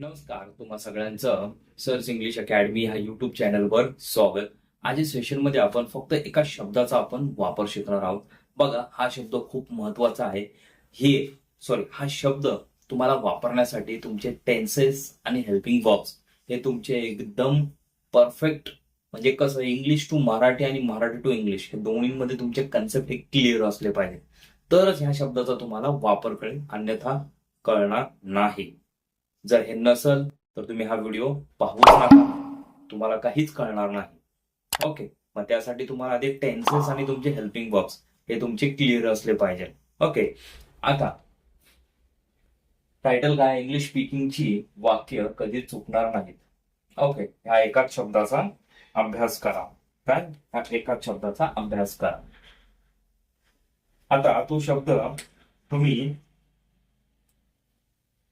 नमस्कार तुम्हा सगळ्यांचं सर्च इंग्लिश अकॅडमी ह्या युट्यूब चॅनलवर स्वागत. आज सेशनमध्ये आपण फक्त एका शब्दाचा आपण वापर शिकणार आहोत. बघा हा शब्द खूप महत्त्वाचा आहे. हे सॉरी हा शब्द तुम्हाला वापरण्यासाठी तुमचे टेन्सेस आणि हेल्पिंग बॉक्स हे तुमचे एकदम परफेक्ट म्हणजे कसं इंग्लिश टू मराठी आणि मराठी टू इंग्लिश हे दोन्हीमध्ये तुमचे कन्सेप्ट हे क्लिअर असले पाहिजे. तरच ह्या शब्दाचा तुम्हाला वापर कळेल अन्यथा कळणार नाही. जर हे नसल तर तुम्ही हा व्हिडिओ पाहूच नका. तुम्हाला काहीच कळणार नाही. ओके? मग त्यासाठी तुम्हाला आधी टेन्सेस आणि तुमचे हेल्पिंग बॉक्स हे तुमचे क्लिअर असले पाहिजे. ओके? आता टायटल काय? इंग्लिश स्पीकिंगची वाक्य कधी चुकणार नाहीत. ओके? ह्या एकाच शब्दाचा अभ्यास करा. काय? ह्या एकाच शब्दाचा अभ्यास करा. आता तो शब्द तुम्ही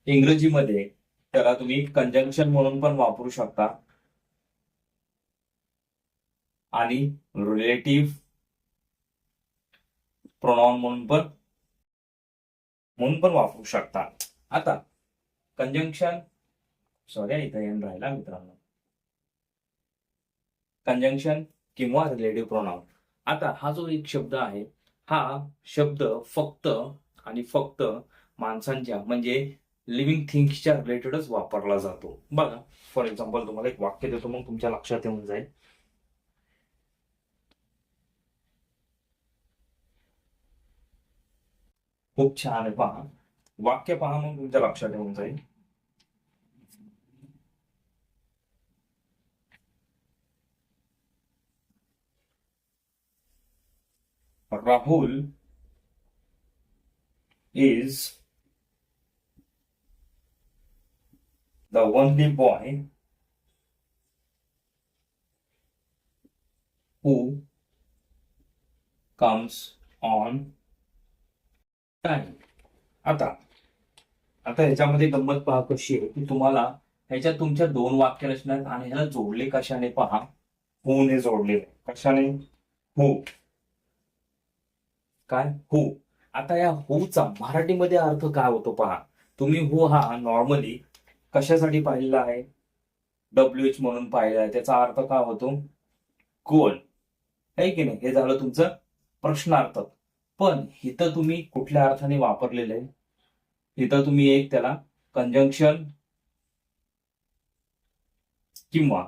इंग्रजीमध्ये त्याला तुम्ही कंजंक्शन म्हणून पण वापरू शकता. आणि रिलेटिव्ह प्रोनाउन म्हणून पण म्हणून पण वापरू शकता. आता कंजंक्शन सॉरी इथं येऊन राहिला मित्रांनो. कंजंक्शन किंवा रिलेटिव्ह प्रोनाउन आता हा जो एक शब्द आहे हा शब्द फक्त आणि फक्त माणसांच्या म्हणजे लिव्हिंग थिंग्सच्या रिलेटेडच वापरला जातो. बघा फॉर एक्झाम्पल तुम्हाला एक वाक्य देतो मग तुमच्या लक्षात येऊन जाईल. खूप छान आहे पहा. वाक्य पहा मग तुमच्या लक्षात येऊन जाईल. Rahul is the only boy who comes on time. आता आता ह्याच्यामध्ये गंमत पहा कशी आहे की तुम्हाला ह्याच्यात तुमच्या दोन वाक्य रचना आहेत आणि ह्याला जोडले कशाने पहा? हू ने जोडलेले कशाने? हू काय? हू आता या हूचा मराठीमध्ये अर्थ काय होतो पहा? तुम्ही हू हा नॉर्मली कशासाठी पाहिलेला आहे? डब्ल्यू एच म्हणून पाहिला आहे. त्याचा अर्थ काय होतो? कोण? आहे की नाही? हे झालं तुमचं प्रश्नार्थ. पण इथं तुम्ही कुठल्या अर्थाने वापरलेलं आहे? इथं तुम्ही एक त्याला कंजंक्शन किंवा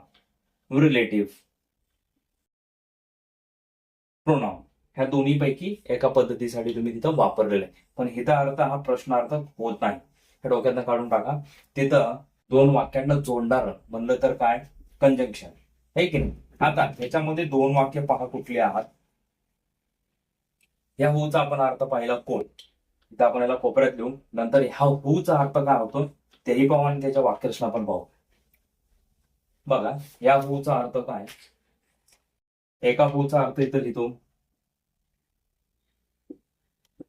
रिलेटिव्ह प्रोनाउन ह्या दोन्ही पैकी एका पद्धतीसाठी तुम्ही तिथं वापरलेलं आहे. पण हिचा अर्थ हा प्रश्नार्थ होत नाही. हे डोक्यातनं काढून टाका. तिथं दोन वाक्यांना जोडणार म्हणलं तर काय? कंजंक्शन हे की नाही? आता ह्याच्यामध्ये दोन वाक्य पहा कुठले आहात. ह्या हूचा आपण अर्थ पाहिला कोण? इथं आपण याला कोपऱ्यात लिहू नंतर ह्या हूचा अर्थ काय होतो? तेही पाहू आणि त्याच्या वाक्यरचना पण पाहू. बघा या हूचा अर्थ काय? एका हूचा अर्थ इथं लिहितो.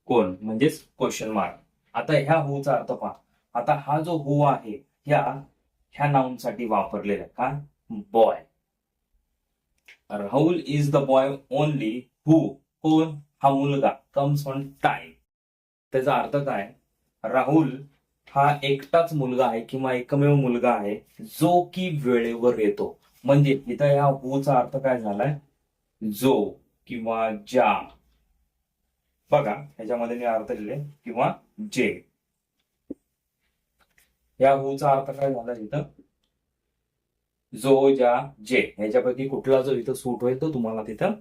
कोण? म्हणजेच क्वेश्चन मार्क आता ह्या हूचा अर्थ पहा. आता हा जो हू आहे ह्या ह्या नाऊन साठी वापरलेला आहे. का? Boy Rahul is the boy only who कोण? हा मुलगा. कम्स ऑन टाइम त्याचा अर्थ काय? राहुल हा एकटाच मुलगा आहे किंवा एकमेव मुलगा आहे जो की वेळेवर येतो. म्हणजे इथं ह्या हूचा अर्थ काय झालाय? जो किंवा ज्या. बघा ह्याच्यामध्ये मी अर्थ लिहिले. किंवा जे या हूचा अर्थ काय झाला इथं? जो ज्या जे ह्याच्यापैकी कुठला जो इथं सूट होईल तो तुम्हाला तिथं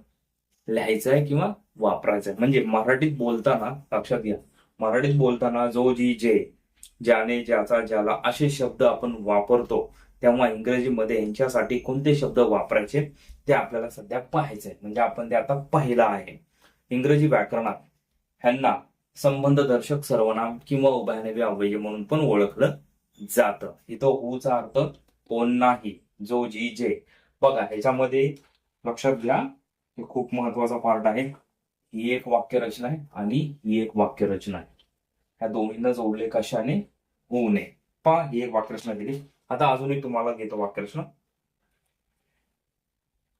लिहायचा आहे किंवा वापरायचा आहे म्हणजे मराठीत बोलताना लक्षात घ्या मराठीत बोलताना जो जी जे ज्याने ज्याचा ज्याला असे शब्द आपण वापरतो तेव्हा इंग्रजीमध्ये यांच्यासाठी कोणते शब्द वापरायचे ते आपल्याला सध्या पाहायचे म्हणजे आपण ते आता पाहिलं आहे. इंग्रजी व्याकरणात ह्यांना संबंधदर्शक सर्वनाम किंवा उभयनवी अव्यय म्हणून पण ओळखलं जातं. इथं हूचा अर्थ कोण नाही जो जी जे. बघा ह्याच्यामध्ये लक्षात घ्या हे खूप महत्त्वाचा पार्ट आहे. ही एक वाक्यरचना आहे आणि ही एक वाक्यरचना आहे. ह्या दोन्हींना जोडले कशाने? होऊने पहा ही एक वाक्यरचना दिली. आता अजून एक तुम्हाला घेतो वाक्यरचना.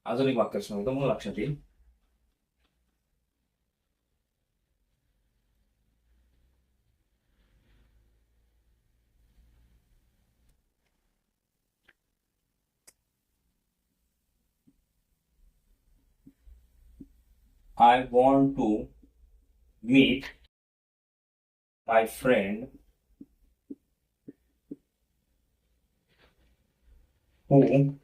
अजून एक वाक्यरचना होतं म्हणून लक्षात येईल. I want to meet my friend who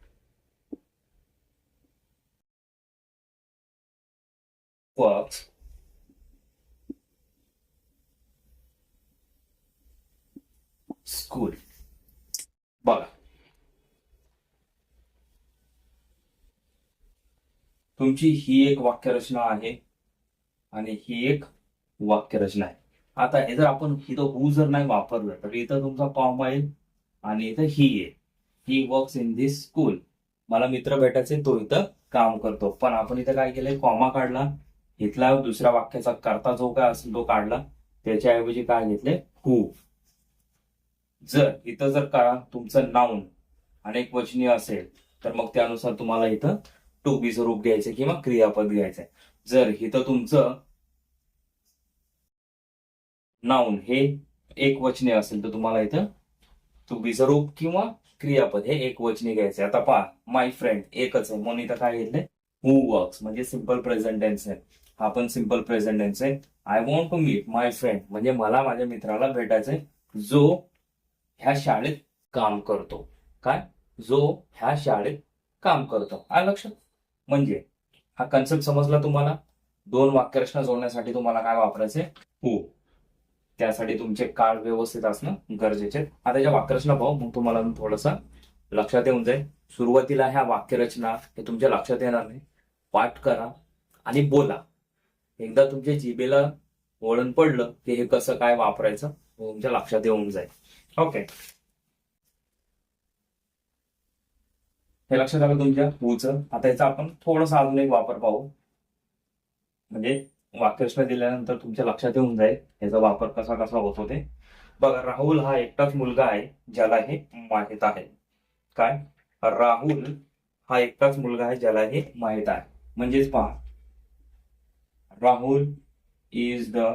works school. Bye. तुमची ही एक वाक्यरचना आहे आणि ही एक वाक्यरचना आहे. आता हे जर आपण इथं हू जर नाही वापरलं तर इथं तुमचा कॉमा येईल आणि इथं ही आहे he works in this school मला मित्र भेटायचे तो इथं काम करतो. पण आपण इथं काय केलंय? कॉमा काढला. इथला दुसऱ्या वाक्याचा करता जो काय असेल तो काढला. त्याच्याऐवजी काय घेतले? हू जर इथं जर का तुमचं नाऊन अनेक वचनीय असेल तर मग त्यानुसार तुम्हाला इथं टोपीचं रूप घ्यायचं किंवा क्रियापद घ्यायचंय जर इथं तुमचं नाऊन हे एक वचने असेल तर तुम्हाला इथं टू रूप किंवा क्रियापद हे एक वचने घ्यायचे आता पहा माय फ्रेंड एकच आहे. म्हणून इथं काय घेतलंय? हू वर्क्स म्हणजे सिंपल प्रेझेंट टेन्स आहे. हा पण सिंपल प्रेझेंट टेन्स आहे. I want to meet my friend म्हणजे मला माझ्या मित्राला भेटायचंय जो ह्या शाळेत काम करतो. काय? जो ह्या शाळेत काम करतो. आय लक्षात? म्हणजे हा कन्सेप्ट समजला तुम्हाला? दोन वाक्यरचना जोडण्यासाठी तुम्हाला काय वापरायचंय? हो. त्यासाठी तुमचे काळ व्यवस्थित असणं गरजेचे. आता ज्या वाक्यरचना पाहू मग तुम्हाला थोडस लक्षात येऊन जाईल. सुरुवातीला ह्या वाक्यरचना हे तुमच्या लक्षात येणार नाही. पाठ करा आणि बोला. एकदा तुमच्या जिबेला वळण पडलं की हे कसं काय वापरायचं तुमच्या लक्षात येऊन जाईल. ओके हे लक्षात आलं तुमच्या हूचं आता याचा आपण थोडासा अजून एक वापर पाहू. म्हणजे वाक्यरचना दिल्यानंतर तुमच्या लक्षात येऊन जाईल याचा वापर कसा कसा होतो ते बघा राहुल हा एकटाच मुलगा आहे ज्याला हे माहीत आहे. काय? राहुल हा एकटाच मुलगा आहे ज्याला हे माहीत आहे. म्हणजेच पहा. Rahul is the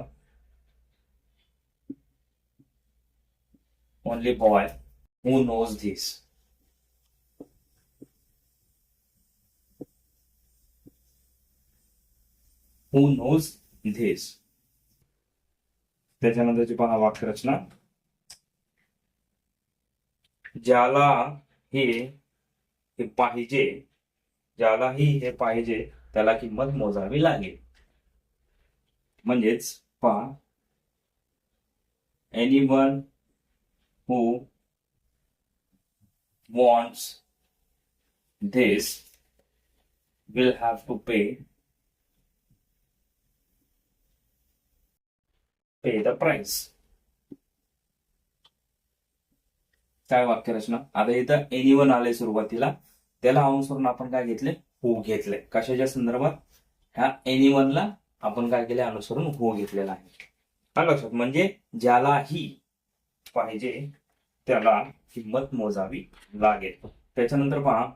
only boy who knows this who knows this त्याच्यानंतरची पहा वाक्यरचना. ज्याला हे हे पाहिजे ज्यालाही हे पाहिजे त्याला किंमत मोजावी लागेल. म्हणजेच पहा any one who wants this will have to pay pay the price. काय वाक्यरचना आता इथं एनिवन आले सुरुवातीला. त्याला अनुसरून आपण काय घेतले? हू घेतले. कशाच्या संदर्भात? ह्या एनिवनला ला आपण काय केले? अनुसरून हू घेतलेला आहे. हा लक्षात. म्हणजे ज्यालाही पाहिजे त्याला किंमत मोजावी लागेल. त्याच्यानंतर पहा.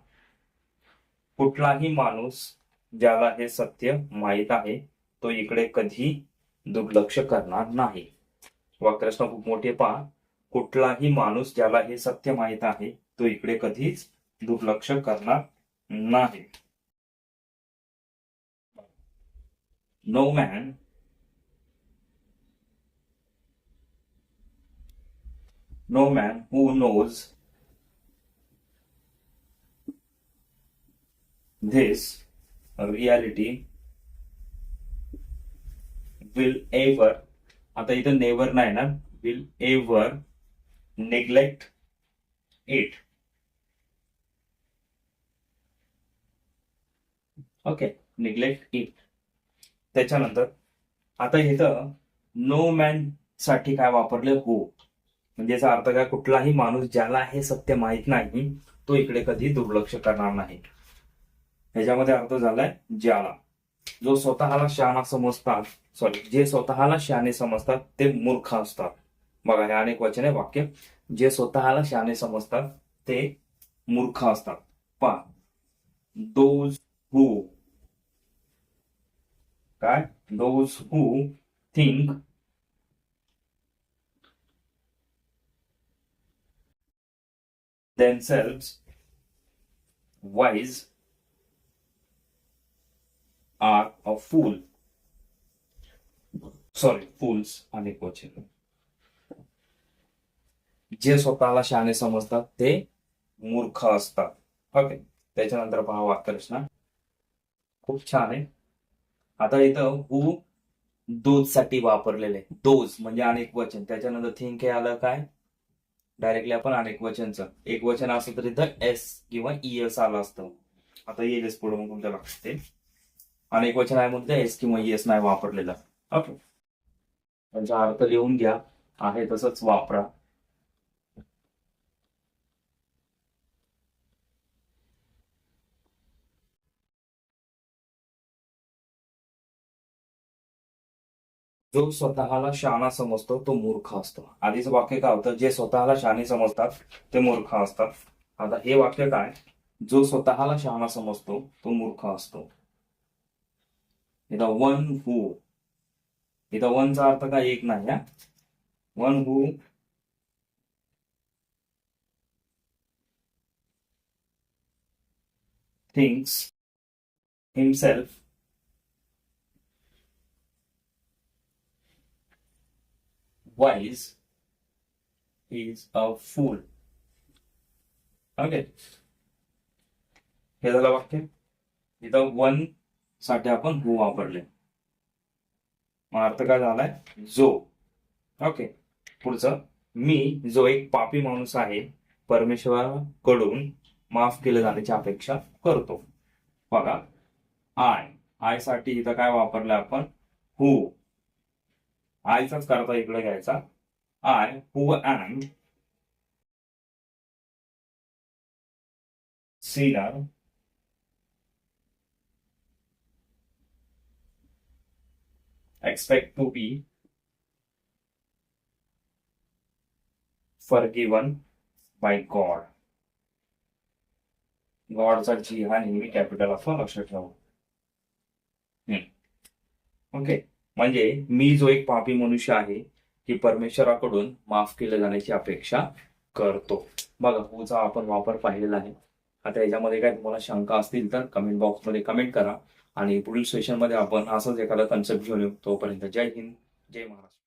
कुठलाही माणूस ज्याला हे सत्य माहीत आहे तो इकडे कधी दुर्लक्ष करणार नाही. वाक्यरचना मोठी आहे पहा माणूस ज्याला हे सत्य माहीत आहे तो इकडे कधीच दुर्लक्ष करणार नाही. No man no man who knows this reality will ever आता इथं नेव्हर नाही ना will ever neglect it okay neglect it त्याच्यानंतर आता इथं नो मॅनसाठी काय वापरले? हो. म्हणजे याचा अर्थ काय? कुठलाही माणूस ज्याला हे सत्य माहीत नाही तो इकडे कधी दुर्लक्ष करणार नाही. ह्याच्यामध्ये अर्थ झालाय ज्याला. जो स्वतःला शहाणा समजतात सॉरी जे स्वतःला शहाणे समजतात ते मूर्ख असतात. बघा हे अनेक वचन आहे वाक्य. जे स्वतःला शहाणे समजतात ते मूर्ख असतात. पा दोज हू काय? Those who think themselves wise are a fool. Sorry fools अनेक वचन जे स्वतःला शहाणे समजतात ते मूर्ख असतात. ओके त्याच्यानंतर पहा वाक्यरचना. खूप छान आहे. आता इथं हु दोजसाठी वापरलेले. दोज म्हणजे अनेक वचन. त्याच्यानंतर थिंक हे आलं काय? डायरेक्टली आपण अनेक वचनचं. एक वचन असलं तर इथं एस किंवा ईएस आलं असतं. आता येईलच पुढे मग तुमच्या लक्षात ते अनेक वचन आहे म्हणून एस किंवा ईएस नाही वापरलेलं. ओके त्यांचा अर्थ लिहून घ्या. आहे तसंच वापरा. जो स्वतःला शहाणा समजतो तो मूर्ख असतो. आधीच वाक्य काय होतं? जे स्वतःला शहाणे समजतात ते मूर्ख असतात. आता हे वाक्य काय? जो स्वतःला शहाणा समजतो तो मूर्ख असतो. वन हू इथं वनचा अर्थ काय? एक नाही हा? One who. Thinks himself wise is a fool okay हे झालं वाक्य. इथं वनसाठी आपण हु वापरले. मग अर्थ काय झालाय? जो. ओके पुढचं. मी जो एक पापी माणूस आहे परमेश्वराकडून माफ केलं जाण्याची अपेक्षा करतो. बघा. आय आयसाठी इथं काय वापरलं आपण? हु आयचाच करता इकडे घ्यायचा. I who and sinner expect to be forgiven by God. गॉडचा जी हा नेहमी कॅपिटल असतो लक्षात ठेवा ओके म्हणजे मी जो एक पापी मनुष्य आहे की परमेश्वराकडून माफ केलं जाण्याची अपेक्षा करतो. बघा हुचा आपण वापर पाहिलेला आहे. आता याच्यामध्ये काय तुम्हाला शंका असतील तर कमेंट बॉक्समध्ये कमेंट करा. आणि पुढील सेशनमध्ये आपण असंच एखादा कन्सेप्ट घेऊन येऊ तोपर्यंत जय हिंद जय महाराष्ट्र.